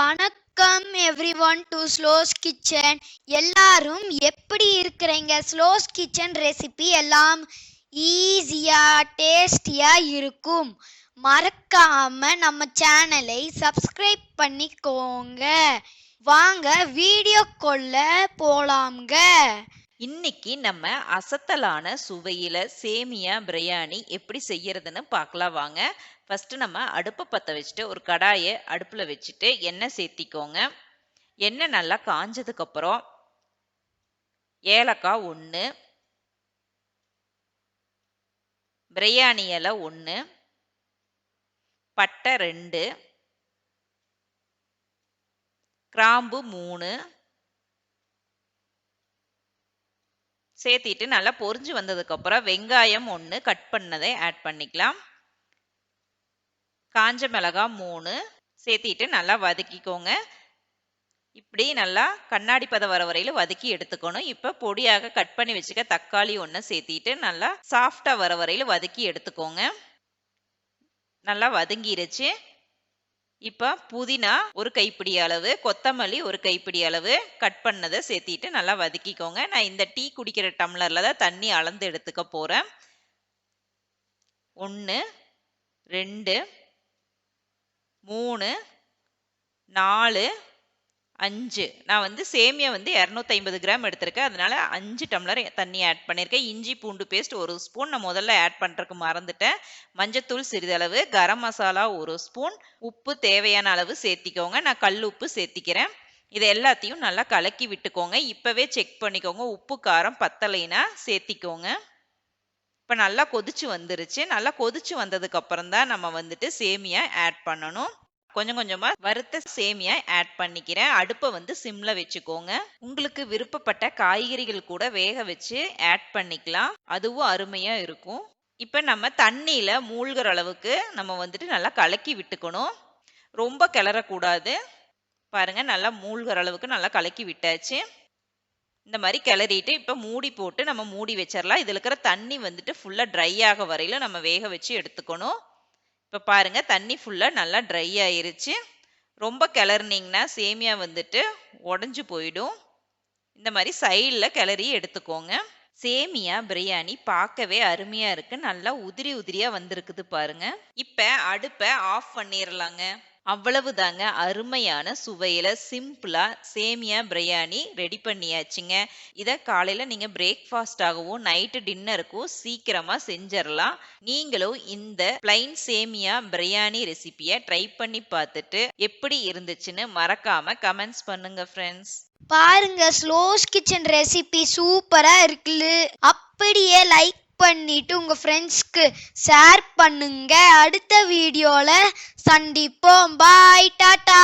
வணக்கம் everyone to ஸ்லோஸ் kitchen எல்லாரும் எப்படி இருக்கிறீங்க? ஸ்லோஸ் கிச்சன் ரெசிபி எல்லாம் ஈஸியாக டேஸ்டியாக இருக்கும். மறக்காம நம்ம சேனலை சப்ஸ்கிரைப் பண்ணிக்கோங்க. வாங்க வீடியோ கொள்ள போலாம்ங்க. இன்னைக்கு நம்ம அசத்தலான சுவையில் சேமியா பிரியாணி எப்படி செய்யறதுன்னு பார்க்கலாம் வாங்க. ஃபஸ்ட்டு நம்ம அடுப்பை பற்ற வச்சுட்டு ஒரு கடாயை அடுப்பில் வச்சுட்டு எண்ணெய் சேர்த்திக்கோங்க. எண்ணெய் நல்லா காஞ்சதுக்கப்புறம் ஏலக்காய் ஒன்று பிரியாணி இலை ஒன்று பட்டை ரெண்டு கிராம்பு மூணு சேர்த்திட்டு நல்லா பொரிஞ்சு வந்ததுக்கப்புறம் வெங்காயம் ஒன்று கட் பண்ணதை ஆட் பண்ணிக்கலாம். காஞ்ச மிளகாய் மூணு சேர்த்திட்டு நல்லா வதக்கிக்கோங்க. இப்படி நல்லா கண்ணாடி பதம் வர வரையில வதக்கி எடுத்துக்கணும். இப்போ பொடியாக கட் பண்ணி வச்சுக்க தக்காளி ஒன்று சேர்த்திட்டு நல்லா சாஃப்டாக வர வரையில வதக்கி எடுத்துக்கோங்க. நல்லா வதங்கிருச்சு. இப்போ புதினா ஒரு கைப்பிடி அளவு கொத்தமல்லி ஒரு கைப்பிடி அளவு கட் பண்ணதை சேர்த்திட்டு நல்லா வதக்கிக்கோங்க. நான் இந்த டீ குடிக்கிற டம்ளரில் தான் தண்ணி அளந்து எடுத்துக்க போகிறேன் ஒன்று ரெண்டு மூணு நாலு அஞ்சு. நான் வந்து சேமியா வந்து இரநூத்தி ஐம்பது கிராம் எடுத்திருக்கேன். அதனால அஞ்சு டம்ளர் தண்ணி ஆட் பண்ணியிருக்கேன் இஞ்சி பூண்டு பேஸ்ட் ஒரு ஸ்பூன் நான் முதல்ல ஆட் பண்ணுறதுக்கு மறந்துட்டேன். மஞ்சத்தூள் சிறிதளவு கரம் மசாலா ஒரு ஸ்பூன் உப்பு தேவையான அளவு சேர்த்திக்கோங்க. நான் கல் உப்பு சேர்த்திக்கிறேன். இது எல்லாத்தையும் நல்லா கலக்கி விட்டுக்கோங்க. இப்போவே செக் பண்ணிக்கோங்க. உப்பு காரம் பத்தலைனா சேர்த்திக்கோங்க. இப்போ நல்லா கொதிச்சு வந்துருச்சு. நல்லா கொதிச்சு வந்ததுக்கு அப்புறம் தான் நம்ம வந்துட்டு சேமியா ஆட் பண்ணணும். கொஞ்சம் கொஞ்சமா வறுத்த சேமியா ஆட் பண்ணிக்கிறேன். அடுப்பை வந்து சிம்ல வச்சுக்கோங்க. உங்களுக்கு விருப்பப்பட்ட காய்கறிகள் கூட வேக வச்சு ஆட் பண்ணிக்கலாம். அதுவும் அருமையா இருக்கும். இப்போ நம்ம தண்ணியில மூழ்கிற அளவுக்கு நம்ம வந்துட்டு நல்லா கலக்கி விட்டுக்கணும். ரொம்ப கிளறக்கூடாது. பாருங்க நல்லா மூழ்கிற அளவுக்கு நல்லா கலக்கி விட்டாச்சு. இந்த மாதிரி கிளறிட்டு இப்போ மூடி போட்டு நம்ம மூடி வச்சிடலாம் இதில் இருக்கிற தண்ணி வந்துட்டு ஃபுல்லாக ட்ரை ஆக வரையில நம்ம வேக வச்சு எடுத்துக்கணும். இப்போ பாருங்கள் தண்ணி ஃபுல்லாக நல்லா ட்ரை ஆயிருச்சு. ரொம்ப கிளறினீங்கன்னா சேமியா வந்துட்டு உடஞ்சி போயிடும். இந்த மாதிரி சைடில் கிளறி எடுத்துக்கோங்க. சேமியா பிரியாணி பார்க்கவே அருமையாக இருக்குது நல்லா உதிரி உதிரியாக வந்திருக்குது பாருங்க. இப்போ அடுப்பை ஆஃப் பண்ணிடலாங்க அவ்வளவுதாங்க. அருமையான சுவையில் சிம்பிளாக சேமியா பிரியாணி ரெடி பண்ணியாச்சுங்க. இதை காலையில் நீங்கள் பிரேக்ஃபாஸ்டாகவும் நைட்டு டின்னருக்கும் சீக்கிரமாக செஞ்சிடலாம் நீங்களும் இந்த பிளைன் சேமியா பிரியாணி ரெசிபியை ட்ரை பண்ணி பார்த்துட்டு எப்படி இருந்துச்சுன்னு மறக்காமல் கமெண்ட்ஸ் பண்ணுங்க ஃப்ரெண்ட்ஸ் பாருங்க ஸ்லோஸ் கிச்சன் ரெசிபி சூப்பராக இருக்குல்ல அப்படியே லைக் பண்ணிட்டு உங்க ஃப்ரெண்ட்ஸ்க்கு ஷேர் பண்ணுங்க. அடுத்த வீடியோல சந்திப்போம். Bye tata.